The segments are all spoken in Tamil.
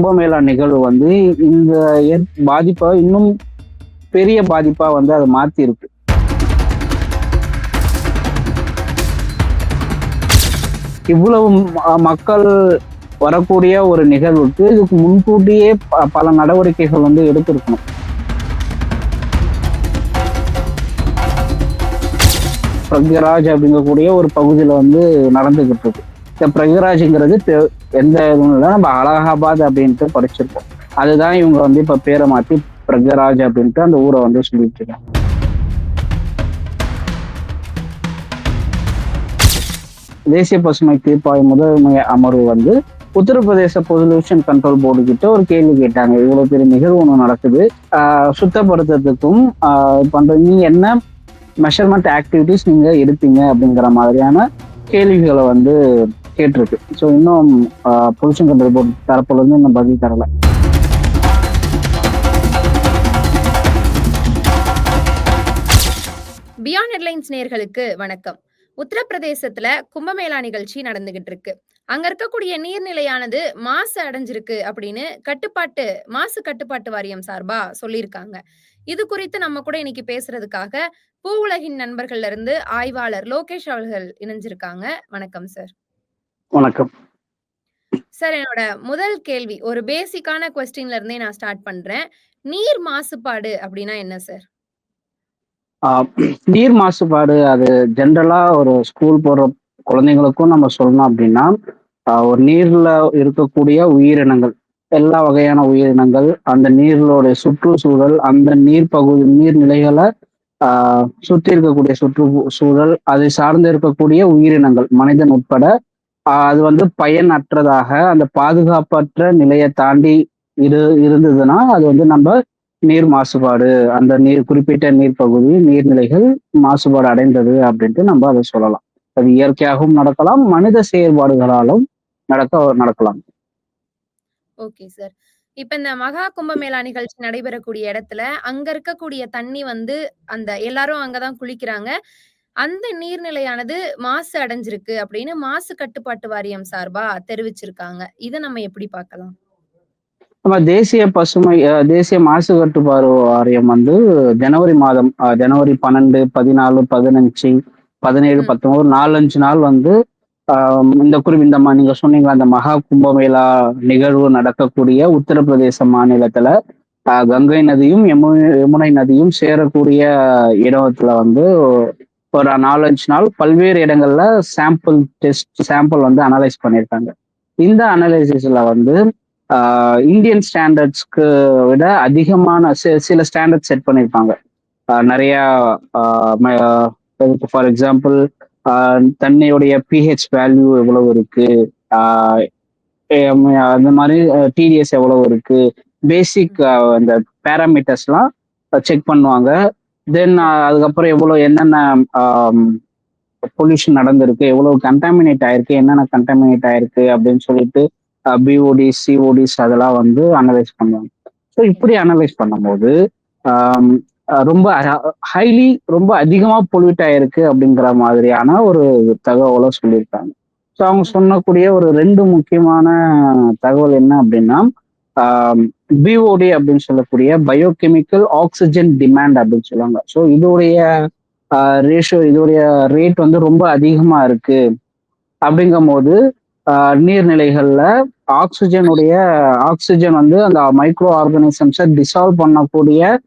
கும்பமேளா நிகழ்வு வந்து இந்த பாதிப்பை இன்னும் பெரிய பாதிப்பா வந்து அதை மாத்தி இருக்கு இவ்வளவு மக்கள் வரக்கூடிய ஒரு நிகழ்வுக்கு இதுக்கு முன்கூட்டியே பல நடவடிக்கைகள் வந்து எடுத்திருக்கணும். பிரக்யராஜ் அப்படிங்கக்கூடிய ஒரு பகுதியில வந்து நடந்துகிட்டு இருக்கு. இந்த பிரக்யராஜ்ங்கிறது எந்த இதுவும் இல்லை. நம்ம அலகாபாத் அப்படின்ட்டு படிச்சிருக்கோம். அதுதான் இவங்க வந்து இப்ப பேரை மாத்தி பிரகராஜ் அப்படின்ட்டு அந்த ஊரை வந்து சொல்லிட்டு இருக்காங்க தேசிய பசுமை தீர்ப்பாயம் முதன்மை அமர்வு வந்து உத்தரப்பிரதேச பொல்யூஷன் கண்ட்ரோல் போர்டு கிட்ட ஒரு கேள்வி கேட்டாங்க. இவ்வளவு பெரிய நிகழ்வு ஒன்று நடக்குது. ஆஹ் சுத்தப்படுத்துறதுக்கும் ஆஹ் பண்ற நீங்க என்ன மெஷர்மெண்ட் ஆக்டிவிட்டிஸ் நீங்க எடுப்பீங்க அப்படிங்கிற மாதிரியான கேள்விகளை வந்து கேட்டிருக்கு. ஸோ இன்னும் பொல்யூஷன் கண்ட்ரோல் போர்டு தரப்புல இருந்து இன்னும் பதில் தரல. பியாண்ட் ஹெட்லைன்ஸ் நேர்களுக்கு வணக்கம். உத்தரப்பிரதேசத்துல கும்பமேளா நிகழ்ச்சி நடந்துகிட்டு இருக்கு அங்க இருக்கக்கூடிய நீர்நிலையானது மாசு அடைஞ்சிருக்கு அப்படின்னு கட்டுப்பாட்டு மாசு கட்டுப்பாட்டு வாரியம் சார்பா சொல்லியிருக்காங்க. இது குறித்து நம்ம கூட இன்னைக்கு பேசுறதுக்காக பூ உலகின் நண்பர்கள்ல இருந்து ஆய்வாளர் லோகேஷ் அவர்கள் இணைஞ்சிருக்காங்க. வணக்கம் சார். வணக்கம். சார் என்னோட முதல் கேள்வி ஒரு பேசிக்கான கொஸ்டின்ல இருந்தே நான் ஸ்டார்ட் பண்றேன். நீர் மாசுபாடு அப்படின்னா என்ன சார்? நீர் மாசுபாடு அது ஜென்ரலா ஒரு ஸ்கூல் போற குழந்தைங்களுக்கும் நம்ம சொல்லணும் அப்படின்னா ஒரு நீர்ல இருக்கக்கூடிய உயிரினங்கள் எல்லா வகையான உயிரினங்கள் அந்த நீர்களோட சுற்றுச்சூழல் அந்த நீர் பகுதி நீர்நிலைகளை ஆஹ் சுற்றி இருக்கக்கூடிய சுற்றுச்சூழல் அதை சார்ந்து இருக்கக்கூடிய உயிரினங்கள் மனிதன் உட்பட அது வந்து பயனற்றதாக அந்த பாதுகாப்பற்ற நிலையை தாண்டி இரு இருந்ததுன்னா அது வந்து நம்ம நீர் மாசுபாடு அந்த நீர் குறிப்பிட்ட நீர் பகுதி நீர்நிலைகள் மாசுபாடு அடைந்தது அப்படின்ட்டு நம்ம அதை சொல்லலாம். அது இயற்கையாகவும் நடக்கலாம் மனித செயற்பாடுகளாலும் நடக்க நடக்கலாம். Okay sir. இப்ப இந்த மகா கும்பமேளா நிகழ்ச்சி நடைபெறக்கூடிய இடத்துல அங்க இருக்கக்கூடிய தண்ணி வந்து அந்த எல்லாரும் அங்கதான் குளிக்கிறாங்க. அந்த நீர்நிலையானது மாசு அடைஞ்சிருக்கு அப்படின்னு மாசு கட்டுப்பாட்டு வாரியம் சார்பா தெரிவிச்சிருக்காங்க இதை நம்ம எப்படி பார்க்கலாம் நம்ம தேசிய பசுமை தேசிய மாசு கட்டுப்பாடு வாரியம் வந்து ஜனவரி மாதம் ஜனவரி பன்னெண்டு பதினாலு பதினஞ்சு பதினேழு. பத்தொன்பது நாலஞ்சு நாள் வந்து இந்த குறிப்பு இந்த நீங்க சொன்னீங்க அந்த மகா கும்பமேளா நிகழ்வு நடக்கக்கூடிய உத்தரப்பிரதேச மாநிலத்துல கங்கை நதியும் யமுனை யமுனை நதியும் சேரக்கூடிய இடத்துல வந்து ஒரு நாலஞ்சு நாள் பல்வேறு இடங்கள்ல சாம்பிள் டெஸ்ட் சாம்பிள் வந்து அனலைஸ் பண்ணியிருக்காங்க. இந்த அனலைசிஸ்ல வந்து இந்தியன் ஸ்டாண்டர்ட்ஸ்க்கு விட அதிகமான சில ஸ்டாண்டர்ட் செட் பண்ணியிருப்பாங்க. நிறைய ஃபார் எக்ஸாம்பிள் தன்னையுடைய பிஹெச் வேல்யூ எவ்வளவு இருக்கு? அந்த மாதிரி டிடிஎஸ் எவ்வளவு இருக்கு? பேசிக் அந்த பேராமீட்டர்ஸ்லாம் செக் பண்ணுவாங்க. தென் uh, அதுக்கப்புறம் எவ்வளோ என்னென்ன um, பொல்யூஷன் நடந்திருக்கு எவ்வளவு கண்டாமினேட் ஆயிருக்கு என்னென்ன கண்டாமினேட் ஆயிருக்கு அப்படின்னு சொல்லிட்டு uh, பிஓடி சிஓடிஸ் அதெல்லாம் வந்து அனலைஸ் பண்ணுவாங்க ஸோ இப்படி அனலைஸ் பண்ணும்போது um, uh, ரொம்ப ஹைலி ரொம்ப அதிகமாக பொல்யூட் ஆயிருக்கு அப்படிங்கிற மாதிரியான ஒரு தகவலை சொல்லியிருக்காங்க. ஸோ அவங்க சொன்னக்கூடிய ஒரு ரெண்டு முக்கியமான தகவல் என்ன அப்படின்னா பிஓடி அப்படின்னு சொல்லக்கூடிய பயோகெமிக்கல் ஆக்சிஜன் டிமாண்ட் அப்படின்னு சொல்லுவாங்க. ஸோ இதோடைய ரேஷியோ இதோடைய ரேட் வந்து ரொம்ப அதிகமாக இருக்கு. அப்படிங்கும்போது போது நீர்நிலைகளில் ஆக்சிஜனுடைய ஆக்சிஜன் வந்து அந்த மைக்ரோ ஆர்கானிசம்ஸை டிசால்வ் பண்ணக்கூடிய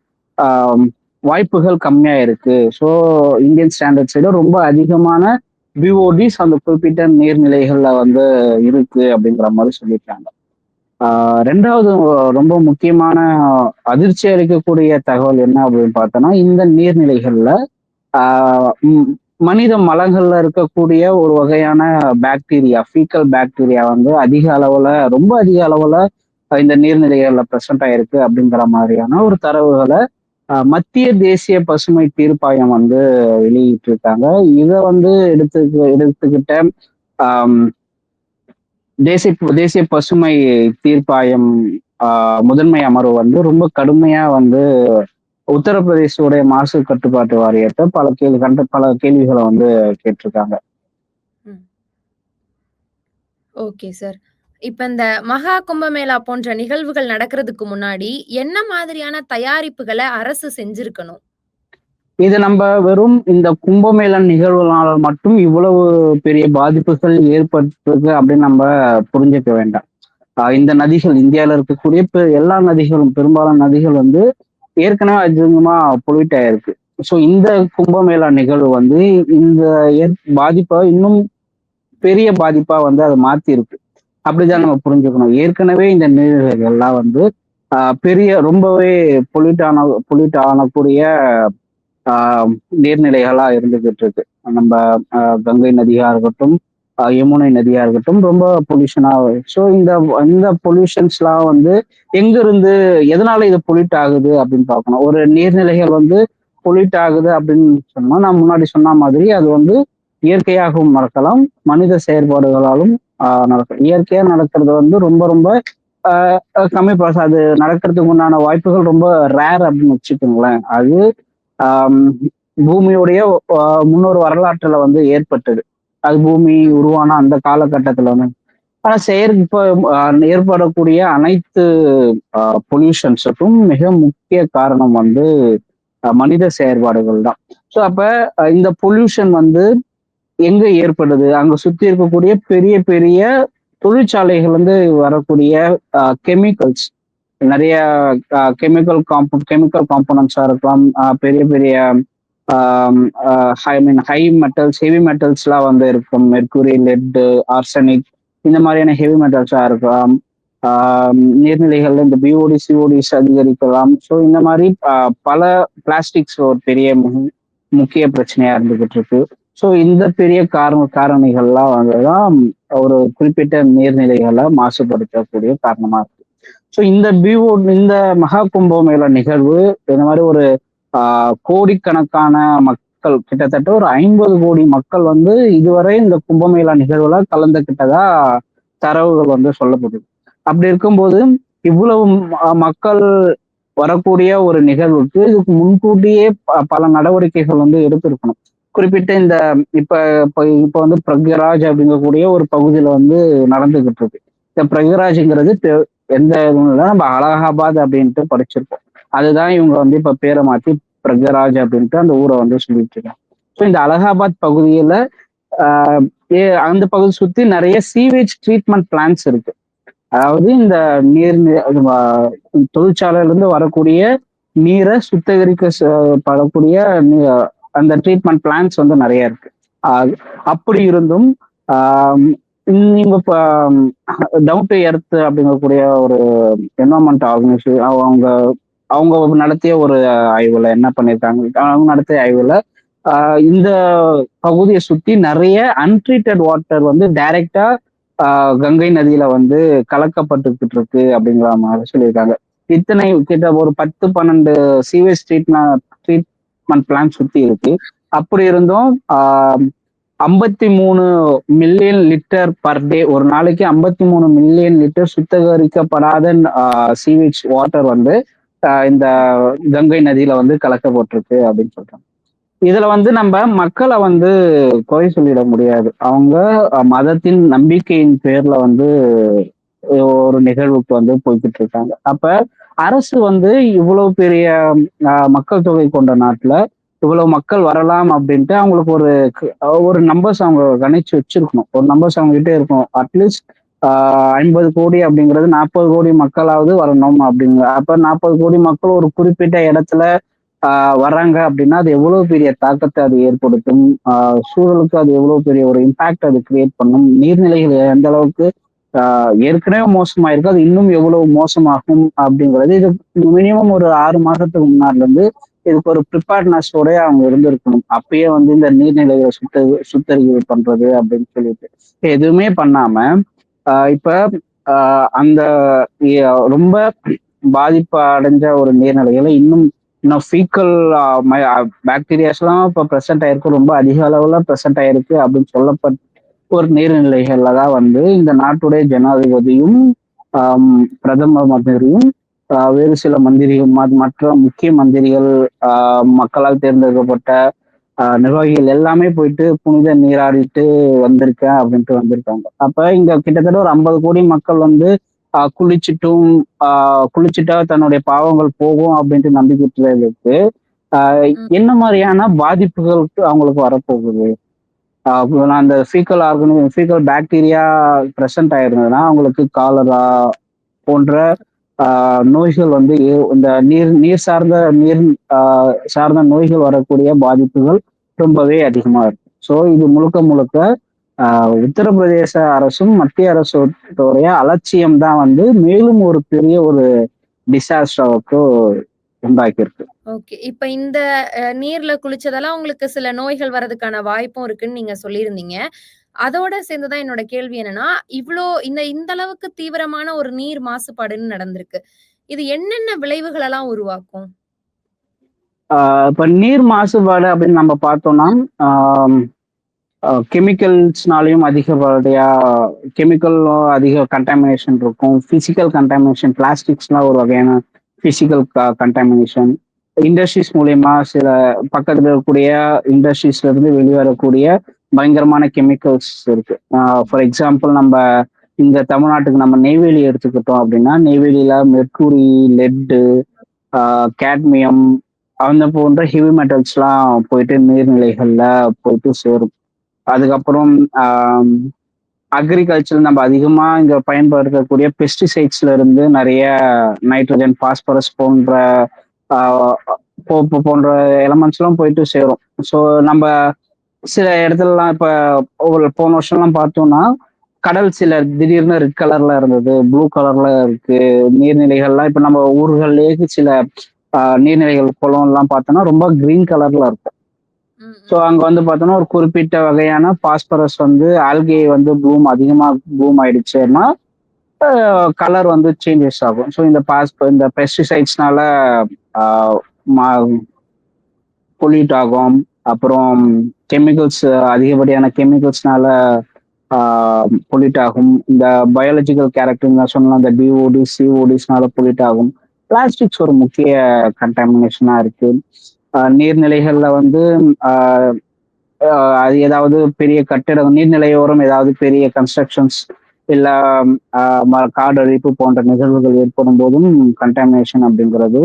வாய்ப்புகள் கம்மியாக இருக்கு. ஸோ இந்தியன் ஸ்டாண்டர்ட்ஸ் விட ரொம்ப அதிகமான பிஓடிஸ் அந்த குறிப்பிட்ட நீர்நிலைகளில் வந்து இருக்கு அப்படிங்கிற மாதிரி சொல்லியிருக்காங்க. ரெண்டாவது ரொம்ப முக்கியமான அதிர்ச்சி அளிக்கக்கூடிய தகவல் என்ன அப்படின்னு பார்த்தோம்னா இந்த நீர்நிலைகள்ல மனித மலங்கள்ல இருக்கக்கூடிய ஒரு வகையான பாக்டீரியா ஃபீக்கல் பாக்டீரியா வந்து அதிக அளவுல ரொம்ப அதிக அளவுல இந்த நீர்நிலைகள்ல ப்ரெசென்ட் ஆயிருக்கு அப்படிங்கிற மாதிரியான ஒரு தரவுகளை மத்திய தேசிய பசுமை தீர்ப்பாயம் வந்து வெளியிட்டிருக்காங்க. இதை வந்து எடுத்து எடுத்துக்கிட்ட தேசிய தேசிய பசுமை தீர்ப்பாயம் ஆஹ் முதன்மை அமர்வு வந்து ரொம்ப கடுமையா வந்து உத்தரப்பிரதேசோடைய மாசு கட்டுப்பாட்டு வாரியத்தை பல கேள்வி கண்ட பல கேள்விகளை வந்து கேட்டிருக்காங்க. Okay sir. இப்ப இந்த மகா கும்பமேளா போன்ற நிகழ்வுகள் நடக்கிறதுக்கு முன்னாடி என்ன மாதிரியான தயாரிப்புகளை அரசு செஞ்சிருக்கணும்? இது நம்ம வெறும் இந்த கும்பமேளன் நிகழ்வுனால மட்டும் இவ்வளவு பெரிய பாதிப்புகள் ஏற்பட்டிருக்கு அப்படின்னு நம்ம புரிஞ்சுக்க வேண்டாம். இந்த நதிகள் இந்தியாவில் இருக்கக்கூடிய பெ- எல்லா நதிகளும் பெரும்பாலான நதிகள் வந்து ஏற்கனவே அதிகமா பொலியூட் ஆயிருக்கு. ஸோ இந்த கும்பமேளா நிகழ்வு வந்து இந்த ஏற்- பாதிப்பை இன்னும் பெரிய பாதிப்பா வந்து அதை மாத்தி இருக்கு அப்படிதான் நம்ம புரிஞ்சுக்கணும். ஏற்கனவே இந்த நீர்நிலைகள்லாம் வந்து பெரிய ரொம்பவே பொலியூட் ஆன பொலியூட் ஆனக்கூடிய நீர்நிலைகளா இருந்துகிட்டு இருக்கு நம்ம கங்கை நதியா இருக்கட்டும் யமுனை நதியா இருக்கட்டும் ரொம்ப பொல்யூஷனா ஸோ இந்த இந்த பொல்யூஷன்ஸ்லாம் வந்து எங்க இருந்து எதனால இது பொல்யூட் ஆகுது அப்படின்னு பார்க்கணும். ஒரு நீர்நிலைகள் வந்து பொல்யூட் ஆகுது அப்படின்னு சொன்னா நான் முன்னாடி சொன்ன மாதிரி அது வந்து இயற்கையாகவும் நடக்கலாம் மனித செயற்பாடுகளாலும் ஆஹ் நடக்கும். இயற்கையா நடக்கிறது வந்து ரொம்ப ரொம்ப கம்மி பாஸ் அது நடக்கிறதுக்கு உண்டான வாய்ப்புகள் ரொம்ப ரேர் அப்படின்னு வச்சுக்கோங்களேன். அது பூமியுடைய முன்னொரு வரலாற்றுல வந்து ஏற்பட்டது. அது பூமி உருவான அந்த காலகட்டத்துல வந்து. ஆனா செயற்ப ஏற்படக்கூடிய அனைத்து பொல்யூஷன்ஸுக்கும் மிக முக்கிய காரணம் வந்து மனித செயற்பாடுகள் தான். ஸோ அப்ப இந்த பொல்யூஷன் வந்து எங்க ஏற்படுது? அங்க சுத்தி இருக்கக்கூடிய பெரிய பெரிய தொழிற்சாலைகள் வந்து வரக்கூடிய கெமிக்கல்ஸ் நிறைய கெமிக்கல் காம்போ கெமிக்கல் காம்போனன்ட்ஸா இருக்கலாம். பெரிய பெரிய I mean high metals heavy மெட்டல்ஸ்லாம் வந்து இருக்கும். மெர்குரி லெட் ஆர்சனிக் இந்த மாதிரியான ஹெவி மெட்டல்ஸாக இருக்கலாம். நீர்நிலைகள்ல இந்த பிஓடி சிஓடிஸ் அதிகரிக்கலாம். ஸோ இந்த மாதிரி பல பிளாஸ்டிக்ஸ் ஒரு பெரிய மு- முக்கிய பிரச்சனையா இருந்துகிட்டு இருக்கு. ஸோ இந்த பெரிய காரண காரணிகள்லாம் வந்துதான் ஒரு குறிப்பிட்ட நீர்நிலைகளை மாசுபடுத்தக்கூடிய காரணமா இருக்கு ஸோ இந்த பிஓ இந்த மகா கும்பமேளா நிகழ்வு இந்த மாதிரி ஒரு கோடிக்கணக்கான மக்கள் கிட்டத்தட்ட ஒரு ஐம்பது கோடி மக்கள் வந்து இதுவரை இந்த கும்பமேளா நிகழ்வுல கலந்துக்கிட்டதா தரவுகள் வந்து சொல்லப்படுது. அப்படி இருக்கும்போது இவ்வளவு மக்கள் வரக்கூடிய ஒரு நிகழ்வுக்கு இதுக்கு முன்கூட்டியே ப- பல நடவடிக்கைகள் வந்து எடுத்திருக்கணும். குறிப்பிட்ட இந்த இப்ப இப்ப வந்து பிரக்யராஜ் அப்படிங்கக்கூடிய ஒரு பகுதியில வந்து நடந்துகிட்டு இருக்கு. இந்த பிரகராஜ்ங்கிறது எந்த இதுவும் இல்லை. நம்ம அலகாபாத் அப்படின்ட்டு படிச்சிருப்போம் அதுதான் இவங்க வந்து இப்ப பேரை மாத்தி பிரகராஜ் அப்படின்ட்டு அந்த ஊரை வந்து சொல்லிட்டு இருக்காங்க. ஸோ இந்த அலகாபாத் பகுதியில ஆஹ் ஏ- அந்த பகுதி சுத்தி நிறைய சீவேஜ் ட்ரீட்மெண்ட் பிளான்ஸ் இருக்கு. அதாவது இந்த நீர் தொழிற்சாலையிலிருந்து வரக்கூடிய நீரை சுத்திகரிக்க படக்கூடிய நீ- அந்த ட்ரீட்மெண்ட் பிளான்ஸ் வந்து நிறைய இருக்கு. அப்படி இருந்தும் ஆஹ் இப்போ டவுன் டு எர்த் அப்படிங்கக்கூடிய ஒரு என்வரன்மெண்ட் ஆர்கனைசேஷன் அவங்க அவங்க நடத்திய ஒரு ஆய்வுல என்ன பண்ணியிருக்காங்க அவங்க நடத்திய ஆய்வுல இந்த பகுதியை சுத்தி நிறைய அன்ட்ரீட்டட் வாட்டர் வந்து டைரக்டா கங்கை நதியில வந்து கலக்கப்பட்டுக்கிட்டு இருக்கு அப்படிங்கிற மாதிரி சொல்லியிருக்காங்க. இத்தனை கிட்ட ஒரு பத்து பன்னெண்டு சீவேஜ் ட்ரீட்மெண்ட் ட்ரீட்மெண்ட் பிளான் சுத்தி இருக்கு. அப்படி இருந்தும் ஐம்பத்தி மூணு மில்லியன் லிட்டர் பர் டே ஒரு நாளைக்கு ஐம்பத்தி மூணு மில்லியன் லிட்டர் சுத்திகரிக்கப்படாத சீவேஜ் வாட்டர் வந்து இந்த கங்கை நதியில வந்து கலக்கப்பட்டிருக்கு அப்படின்னு சொல்றாங்க. இதுல வந்து நம்ம மக்களை வந்து குறை சொல்லிட முடியாது. அவங்க மதத்தின் நம்பிக்கையின் பேர்ல வந்து ஒரு நிகழ்வுக்கு வந்து போய்கிட்டு இருக்காங்க. அப்ப அரசு வந்து இவ்வளவு பெரிய மக்கள் தொகை கொண்ட நாட்டுல இவ்வளவு மக்கள் வரலாம் அப்படின்ட்டு அவங்களுக்கு ஒரு ஒரு நம்பர்ஸ் அவங்க கணிச்சு வச்சிருக்கணும். ஒரு நம்பர்ஸ் அவங்க கிட்டே இருக்கணும். அட்லீஸ்ட் ஐம்பது கோடி அப்படிங்கிறது நாற்பது கோடி மக்களாவது வரணும் அப்படிங்கிற அப்ப நாற்பது கோடி மக்கள் ஒரு குறிப்பிட்ட இடத்துல வர்றாங்க அப்படின்னா அது எவ்வளவு பெரிய தாக்கத்தை அது ஏற்படுத்தும்? சூழலுக்கு அது எவ்வளவு பெரிய ஒரு இம்பாக்ட் அது கிரியேட் பண்ணும்? நீர்நிலைகள் எந்த அளவுக்கு ஏற்கனவே மோசமாயிருக்கு அது இன்னும் எவ்வளவு மோசமாகும் அப்படிங்கிறது இது மினிமம் ஒரு ஆறு மாசத்துக்கு முன்னாடில இருந்து இதுக்கு ஒரு ப்ரிப்பேர்ட்னஸோட அவங்க இருந்திருக்கணும். அப்பயே வந்து இந்த நீர்நிலைகளை சுத்த சுத்தரிவு பண்றது அப்படின்னு சொல்லிட்டு. எதுவுமே பண்ணாம இப்ப அந்த ரொம்ப பாதிப்பு அடைஞ்ச ஒரு நீர்நிலைகளை இன்னும் இன்னும் ஃபீக்கல் பாக்டீரியாஸ்லாம் இப்போ ப்ரெசென்ட் ஆயிருக்கு. ரொம்ப அதிக அளவில் ப்ரெசென்ட் ஆயிருக்கு அப்படின்னு சொல்லப்பட்ட ஒரு நீர்நிலைகளில் தான் வந்து இந்த நாட்டுடைய ஜனாதிபதியும் பிரதமர் பிரதம மந்திரியும் வேறு சில மந்திரிகள் மற்ற முக்கிய மந்திரிகள் மக்களால் தேர்ந்தெடுக்கப்பட்ட நிர்வாகிகள் எல்லாமே போயிட்டு புனித நீராடிட்டு வந்திருக்கேன் அப்படின்ட்டு வந்திருக்காங்க. அப்ப இங்க கிட்டத்தட்ட ஒரு 50 கோடி மக்கள் வந்து குளிச்சுட்டும், குளிச்சுட்டா தன்னுடைய பாவங்கள் போகும் அப்படின்ட்டு ம். என்ன மாரியான பாதிப்புகளுக்கு அவங்களுக்கு வரப்போகுது? அந்த ஃபீக்கல் ஆர்கனி ஃபீக்கல் பாக்டீரியா பிரசன்ட் ஆயிருந்ததுன்னா, அவங்களுக்கு காலரா போன்ற நோய்கள் வந்து இந்த நீர் நீர் சார்ந்த நீர் சார்ந்த நோய்கள் வரக்கூடிய பாதிப்புகள் ரொம்பவே அதிகமா இருக்கும். ஸோ இது முழுக்க முழுக்க உத்தரப்பிரதேச அரசும், மத்திய அரசுடைய அலட்சியம் தான் வந்து மேலும் ஒரு பெரிய ஒரு டிசாஸ்டருக்கு உண்டாக்கியிருக்கு. ஓகே. இப்ப இந்த நீர்ல குளிச்சதெல்லாம் உங்களுக்கு சில நோய்கள் வர்றதுக்கான வாய்ப்பும் இருக்குன்னு நீங்க சொல்லியிருந்தீங்க. அதோட சேர்ந்து தான் என்னோட கேள்வி என்னன்னா, இவ்வளோ இந்த இந்த அளவுக்கு தீவிரமான ஒரு நீர் மாசுபாடுன்னு நடந்திருக்கு. இது என்னென்ன விளைவுகள் எல்லாம் உருவாக்கும்? இப்ப நீர் மாசுபாடு அப்படின்னு நம்ம பார்த்தோம்னா, கெமிக்கல்ஸ்னாலையும் கெமிக்கல்ஸ்னாலயும் அதிகப்படியா கெமிக்கலும் அதிக கண்டாமினேஷன் இருக்கும். பிசிக்கல் கண்டாமினேஷன் பிளாஸ்டிக்ஸ்லாம் ஒரு வகையான பிசிக்கல் க இண்டஸ்ட்ரீஸ் மூலியமா சில பக்கத்துல இருக்கக்கூடிய இண்டஸ்ட்ரீஸ்ல இருந்து வெளிவரக்கூடிய பயங்கரமான கெமிக்கல்ஸ் இருக்கு. ஃபார் எக்ஸாம்பிள் நம்ம இங்க தமிழ்நாட்டுக்கு நம்ம நெய்வேலி எடுத்துக்கிட்டோம் அப்படின்னா, நெய்வேலியில மெர்க்குரி, லெட்டு, கேட்மியம் அந்த போன்ற ஹெவி மெட்டல்ஸ்லாம் போயிட்டு நீர்நிலைகள்ல போயிட்டு சேரும். அதுக்கப்புறம் அக்ரிகல்ச்சர் நம்ம அதிகமா இங்க பயன்படுத்தக்கூடிய பெஸ்டிசைட்ஸ்ல இருந்து நிறைய நைட்ரஜன், பாஸ்பரஸ் போன்ற ஆ போன்ற எலமெண்ட்ஸ்லாம் போயிட்டு சேரும். ஸோ நம்ம சில இடத்துலலாம் இப்ப ஒரு போன வருஷம்லாம் பார்த்தோம்னா, கடல் சில திடீர்னு ரெட் கலர்ல இருந்தது, ப்ளூ கலர்ல இருக்கு. நீர்நிலைகள்லாம் இப்ப நம்ம ஊர்கள்லயே சில நீர்நிலைகள், குளம்லாம் பார்த்தோம்னா ரொம்ப கிரீன் கலர்ல இருக்கும். ஸோ. அங்க வந்து பார்த்தோம்னா, ஒரு குறிப்பிட்ட வகையான பாஸ்பரஸ் வந்து ஆல்கே வந்து ப்ளூம் அதிகமா ப்ளூம் ஆயிடுச்சுன்னா, கலர் வந்து சேஞ்சஸ் ஆகும். ஸோ இந்த பாஸ்ப் இந்த பெஸ்டிசைட்ஸ்னால பொல்யூட் ஆகும். அப்புறம் கெமிக்கல்ஸ் அதிகப்படியான கெமிக்கல்ஸ்னால பொலிட் ஆகும். இந்த பயாலஜிக்கல் கேரக்டர் நான் இந்த டிஓடி, சிஓடிஸ்னால பொலிட் ஆகும். பிளாஸ்டிக்ஸ் ஒரு முக்கிய கண்டாமினேஷனா இருக்கு. நீர்நிலைகள்ல வந்து அது ஏதாவது பெரிய கட்டிடம் நீர்நிலையோரம் ஏதாவது பெரிய கன்ஸ்ட்ரக்ஷன்ஸ் இல்ல ம காடு அழிப்பு போன்ற நிகழ்வுகள் ஏற்படும் போதும் கண்டாமினேஷன் அப்படிங்கிறது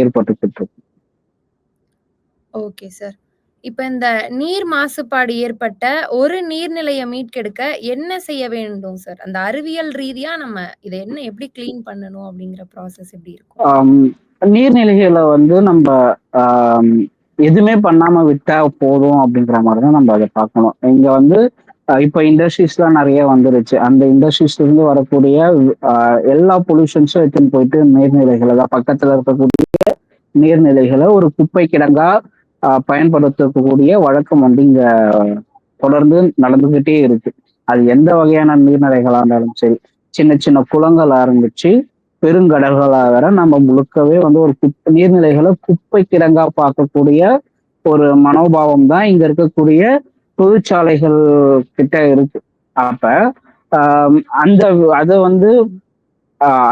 ஏற்பட்டுக்கிட்டு இருக்கு. Okay sir. இப்ப இந்த நீர் மாசுபாடு ஏற்பட்ட ஒரு நீர்நிலையை மீட்டெடுக்க என்ன செய்ய வேண்டும் சார்? அந்த அறிவியல் ரீதியா நம்ம இத என்ன எப்படி கிளீன் பண்ணணும் அப்படிங்கிற ப்ராசஸ் எப்படி இருக்கும்? ஆம், நீர்நிலைகள வந்து நம்ப ஆம், எதுவுமே பண்ணாம விட்டா போதும் அப்படிங்கிற மாதிரி தான் நம்ம அத பார்க்கணும். இங்க வந்து அ இப்ப இண்டஸ்ட்ரீஸ்லாம் நெறைய வந்துருச்சு. அந்த இண்டஸ்ட்ரீஸ்ல இருந்து வரக்கூடிய அ எல்லா பொல்யூஷன்ஸும் எடுத்துன்னு போயிட்டு நீர்நிலைகள தான் பக்கத்துல இருக்கக்கூடிய நீர்நிலைகள ஒரு குப்பை கிடங்கா பயன்படுத்தக்கூடிய வழக்கம் வந்து இங்க தொடர்ந்து நடந்துகிட்டே இருக்கு. அது எந்த வகையான நீர்நிலைகளா இருந்தாலும் சரி. சின்ன சின்ன குளங்கள் ஆரம்பிச்சு, பெருங்கடல்களாக வர நம்ம முழுக்கவே வந்து ஒரு குப்பை நீர்நிலைகளை குப்பை கிடங்கா பார்க்கக்கூடிய ஒரு மனோபாவம் தான் இங்க இருக்கக்கூடிய தொழிற்சாலைகள் கிட்ட இருக்கு. அப்ப அந்த அதை வந்து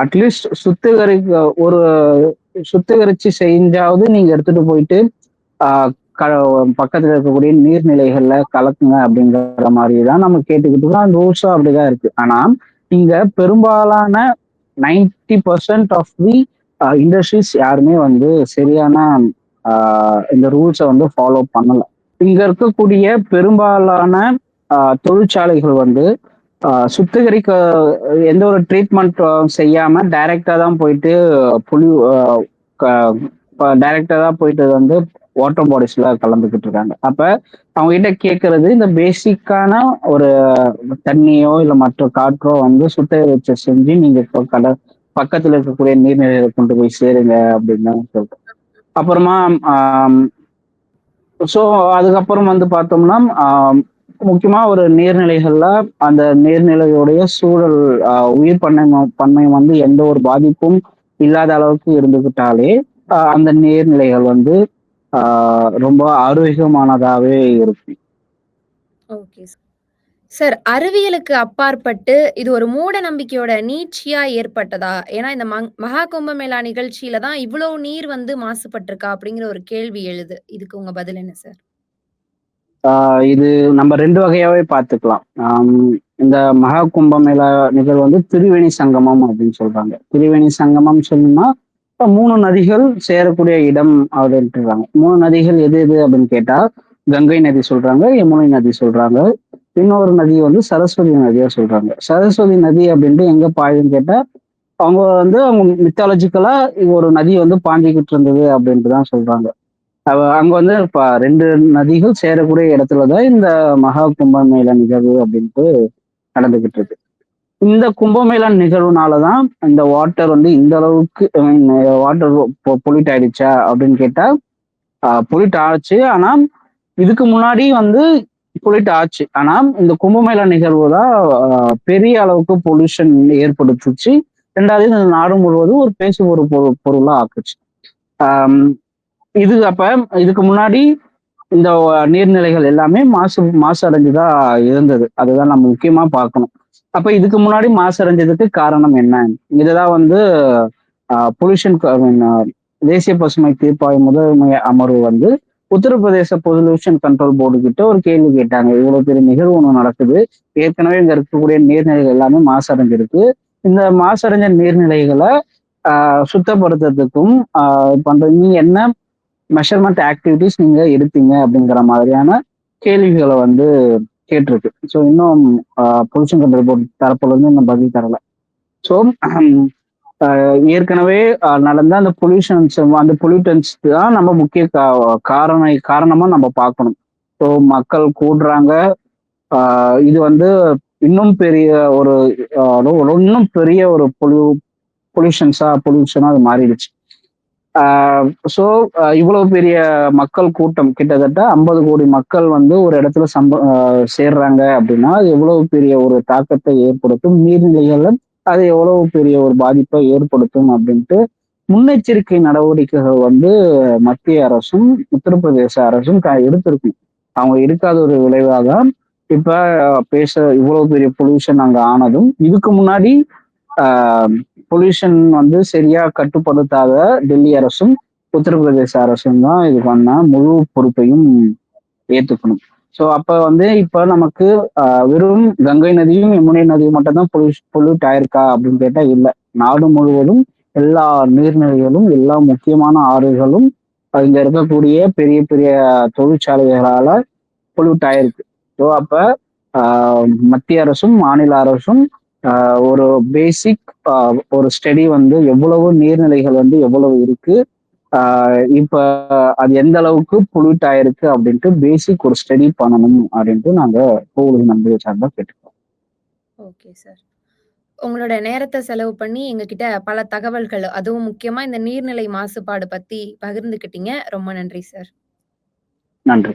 அட்லீஸ்ட் சுத்திகரிக்க ஒரு சுத்திகரிச்சு செஞ்சாவது நீங்க எடுத்துட்டு போயிட்டு, பக்கத்துல இருக்கக்கூடிய நீர்நிலைகள்ல கலக்குங்க அப்படிங்கிற மாதிரி தான் நம்ம கேட்டுக்கிட்டு இருக்கோம். அந்த ரூல்ஸும் அப்படிதான் இருக்கு. ஆனா, இங்க பெரும்பாலான 90% ஆஃப் தி இண்டஸ்ட்ரீஸ் யாருமே வந்து சரியான இந்த ரூல்ஸை வந்து ஃபாலோ பண்ணல. இங்க இருக்கக்கூடிய பெரும்பாலான தொழிற்சாலைகள் வந்து சுத்திகரிக்க எந்த ஒரு ட்ரீட்மெண்ட் செய்யாம டைரக்டா தான் போயிட்டு பொலியூ டைரக்டா க தான் போயிட்டு வந்து வாட்டர் பாடிஸ்ல கலந்துக்கிட்டு இருக்காங்க. அப்ப அவங்க கிட்ட கேட்கறது இந்த பேசிக்கான ஒரு தண்ணியோ, இல்ல மற்ற காற்றோ வந்து சுத்திகரிச்சு செஞ்சு நீங்க இப்போ கட பக்கத்துல இருக்கக்கூடிய நீர்நிலையில கொண்டு போய் சேருங்க அப்படின்னு சொல்லிட்டு அப்புறமா ஸோ அதுக்கப்புறம் வந்து பார்த்தோம்னா, முக்கியமா ஒரு நீர்நிலைகள்ல அந்த நீர்நிலையுடைய சூழல் உயிர் பண்ணை பண்ணை வந்து எந்த ஒரு பாதிப்பும் இல்லாத அளவுக்கு இருந்துகிட்டாலே அந்த நீர்நிலைகள் வந்து ரொம்ப ஆரோக்கியமானதாவே இருக்கும். Okay sir. சார் அறிவியலுக்கு அப்பாற்பட்டு இது ஒரு மூட நம்பிக்கையோட நீட்சியா ஏற்பட்டதா? ஏன்னா இந்த மகா கும்பமேளா நிகழ்ச்சியில தான் இவ்ளோ நீர் வந்து மாசுபட்டுருக்கா? அப்படிங்கிற ஒரு கேள்வி எழுது. இதுக்கு உங்க பதில் என்ன சார்? இது நம்ம ரெண்டு வகையாவே பார்த்துக்கலாம் இந்த மகா கும்பமேளா நிகழ்வு வந்து திரிவேணி சங்கமம் அப்படின்னு சொல்றாங்க திரிவேணி சங்கமம் சொன்னா இப்ப மூணு நதிகள் சேரக்கூடிய இடம் அப்படின்ட்டுறாங்க மூணு நதிகள் எது எது அப்படின்னு கேட்டா கங்கை நதி சொல்றாங்க யமுனை நதி சொல்றாங்க. இன்னொரு நதி வந்து சரஸ்வதி நதியா சொல்றாங்க. சரஸ்வதி நதி அப்படின்ட்டு எங்க பாயுன்னு கேட்டா அவங்க வந்து அவங்க மித்தாலஜிக்கலா ஒரு நதி வந்து பாஞ்சிக்கிட்டு இருந்தது அப்படின்ட்டு தான் சொல்றாங்க. அங்க வந்து இப்போ ரெண்டு நதிகள் சேரக்கூடிய இடத்துல தான் இந்த மகா கும்பமேளா நிகழ்வு அப்படின்ட்டு நடந்துகிட்டு இருக்கு. இந்த கும்பமேளா நிகழ்வுனாலதான் இந்த வாட்டர் வந்து இந்த அளவுக்கு வாட்டர் பொலிட் ஆயிடுச்சா அப்படின்னு கேட்டா பொலிட் ஆச்சு. ஆனா இதுக்கு முன்னாடி வந்து பொலிட் ஆச்சு. ஆனா இந்த கும்பமேளா நிகழ்வு தான் பெரிய அளவுக்கு பொல்யூஷன் ஏற்படுத்துச்சு. ரெண்டாவது இந்த நாடு முழுவதும் ஒரு பேசு ஒரு பொருள் பொருளா ஆக்குச்சு. இது அப்ப இதுக்கு முன்னாடி இந்த நீர்நிலைகள் எல்லாமே மாசு மாசு அடைஞ்சுதான் இருந்தது. அதுதான் நம்ம முக்கியமா பார்க்கணும். அப்ப இதுக்கு முன்னாடி மாசு அடைஞ்சதுக்கு காரணம் என்ன? இதுதான் வந்து பொல்யூஷன் தேசிய பசுமை தீர்ப்பாய முதன்மை அமர்வு வந்து உத்தரப்பிரதேச பொல்யூஷன் கண்ட்ரோல் போர்டு கிட்ட ஒரு கேள்வி கேட்டாங்க. இவ்வளவு பெரிய நிகழ்வு ஒன்று நடக்குது. ஏற்கனவே இங்க இருக்கக்கூடிய நீர்நிலைகள் எல்லாமே மாசடைஞ்சிருக்கு இந்த மாசடைஞ்ச நீர்நிலைகளை சுத்தப்படுத்துறதுக்கும் ஆஹ் பண்ற நீங்க என்ன மெஷர்மெண்ட் ஆக்டிவிட்டிஸ் நீங்க எடுத்தீங்க அப்படிங்கிற மாதிரியான கேள்விகளை வந்து கேட்டிருக்கு. ஸோ இன்னும் பொல்யூஷன் கண்ட்ரோல் போர்டு தரப்புல இருந்து இன்னும் பதில் தரல. ஸோ ஏற்கனவே நடந்த அந்த பொல்யூஷன்ஸ் அந்த பொல்யூட்டன்ஸ் தான் நம்ம முக்கிய காரண காரணமா நம்ம பார்க்கணும். ஸோ மக்கள் கூடுறாங்க. இது வந்து இன்னும் பெரிய ஒரு ஒரு இன்னும் பெரிய ஒரு பொல்யூ பொல்யூஷன்ஸா பொல்யூஷனா அது மாறிடுச்சு. ஸோ இவ்வளவு பெரிய மக்கள் கூட்டம் கிட்டத்தட்ட ஐம்பது கோடி மக்கள் வந்து ஒரு இடத்துல சம்ப சேர்றாங்க அப்படின்னா அது எவ்வளவு பெரிய ஒரு தாக்கத்தை ஏற்படுத்தும்? நீர்நிலைகள்ல அது எவ்வளவு பெரிய ஒரு பாதிப்பை ஏற்படுத்தும் அப்படின்ட்டு முன்னெச்சரிக்கை நடவடிக்கைகள் வந்து மத்திய அரசும் உத்தரப்பிரதேச அரசும் க- எடுத்திருக்கும். அவங்க எடுக்காத ஒரு விளைவாக இப்ப பேச இவ்வளவு பெரிய பொல்யூஷன் அங்க ஆனதும். இதுக்கு முன்னாடி பொல்யூஷன் வந்து சரியா கட்டுப்படுத்தாத டெல்லி அரசும் உத்தரப்பிரதேச அரசும் தான் இதுக்கான முழு பொறுப்பையும் ஏத்துக்கணும். ஸோ அப்போ வந்து இப்போ நமக்கு வெறும் கங்கை நதியும் யமுனை நதியும் மட்டும் தான் பொல்யூட் ஆயிருக்கா அப்படின்னு கேட்டால் இல்லை. நாடு முழுவதும் எல்லா நீர்நிலைகளும் எல்லா முக்கியமான ஆறுகளும் இங்க இருக்கக்கூடிய பெரிய பெரிய தொழிற்சாலைகளால பொல்யூட் ஆயிருக்கு. ஸோ அப்போ மத்திய அரசும் மாநில அரசும் ஒரு பேசிக் ஒரு ஸ்டடி வந்து எவ்வளவு நீர்நிலைகள் வந்து எவ்வளவு இருக்கு இப்ப அது எந்த அளவுக்கு பொல்யூட் ஆயிருக்கு அப்படின்ட்டு பேசிக் ஒரு ஸ்டடி பண்ணணும் அப்படின்ட்டு நாங்க கோவில் நம்பிக்கை சார்ந்தா கேட்டுக்கோம் ஓகே சார். உங்களோட நேரத்த செலவு பண்ணி எங்ககிட்ட பல தகவல்கள், அதுவும் முக்கியமா இந்த நீர்நிலை மாசுபாடு பத்தி பகிர்ந்துக்கிட்டீங்க. ரொம்ப நன்றி சார். நன்றி